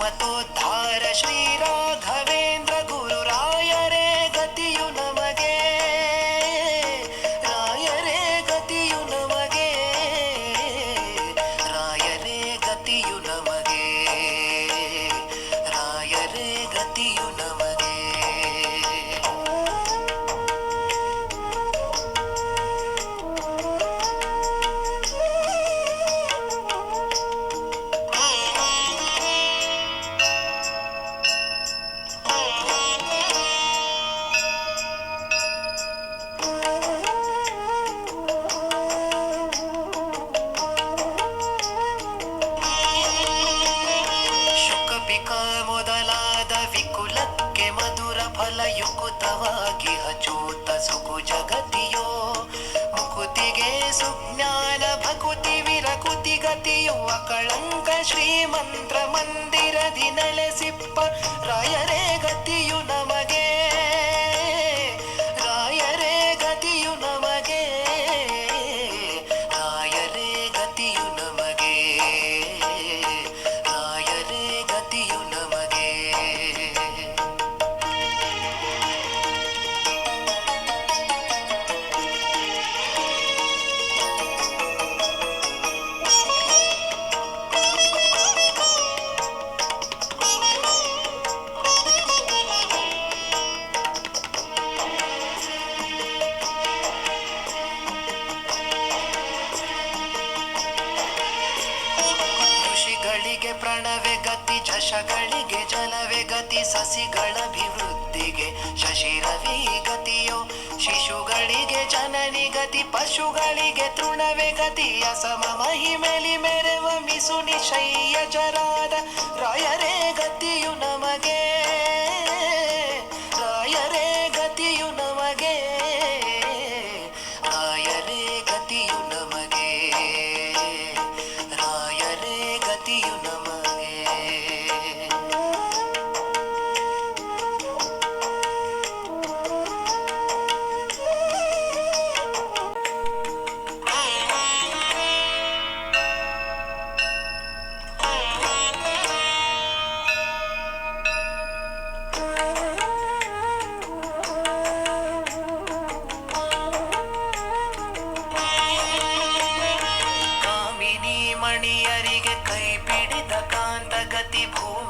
मतो धार श्रीराघव ಶುಕಪಿಕ ಮೊದಲಾದ ವಿಕುಲಕ್ಕೆ ಮಧುರ ಫಲಯುಕುತವಾಗಿ ಅಚೂತ ಸುಕು ಜಗತಿಯೋ ಮುಕುತಿಗೆ ಸುಜ್ಞಾನ ಭಕುತಿ ವಿರಕುತಿ ಗತಿಯೋ ಅಕಳಂಕ ಶ್ರೀಮಂತ್ರ ಮಂದಿರದಿ ನೆಲೆಸಿಪ್ಪ ರಾಯರೇ ಪ್ರಣವೆ ಗತಿ ಜಶಗಳಿಗೆ ಜಲವೇ ಗತಿ ಸಸಿಗಳ ಅಭಿವೃದ್ಧಿಗೆ. ಶಶಿರವಿ ಗತಿಯೋ, ಶಿಶುಗಳಿಗೆ, ಜನನಿ ಗತಿ, ಪಶುಗಳಿಗೆ, ತೃಣವೇ ಗತಿ ಅಸಮ ಮಹಿಮೆಲಿ ಮೆರೆವ ಮಿಸುನಿ ಶೈಯ ಜರಾದ ರಾಯರೇ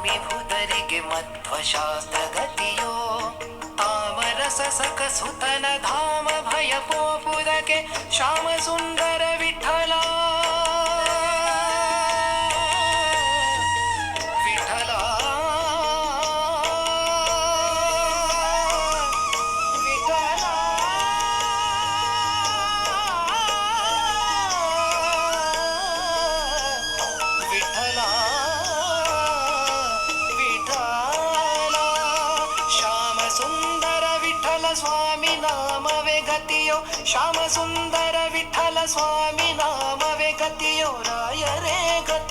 ಕಾಂತಗತಿ ಭೂಮಿ ಭುದರಿಗೆ ಮಧ್ವಶಾಸ್ತ್ರ ಗತಿಯೋ ತಾಮರಸ ಸಕ ಸುತನ ಧಾಮ ಭಯ ಪೋಪುದಕ್ಕೆ ಶ್ಯಾಮ श्याम सुन्दर विठल स्वामी नाम वे गतयो। रायरे गति।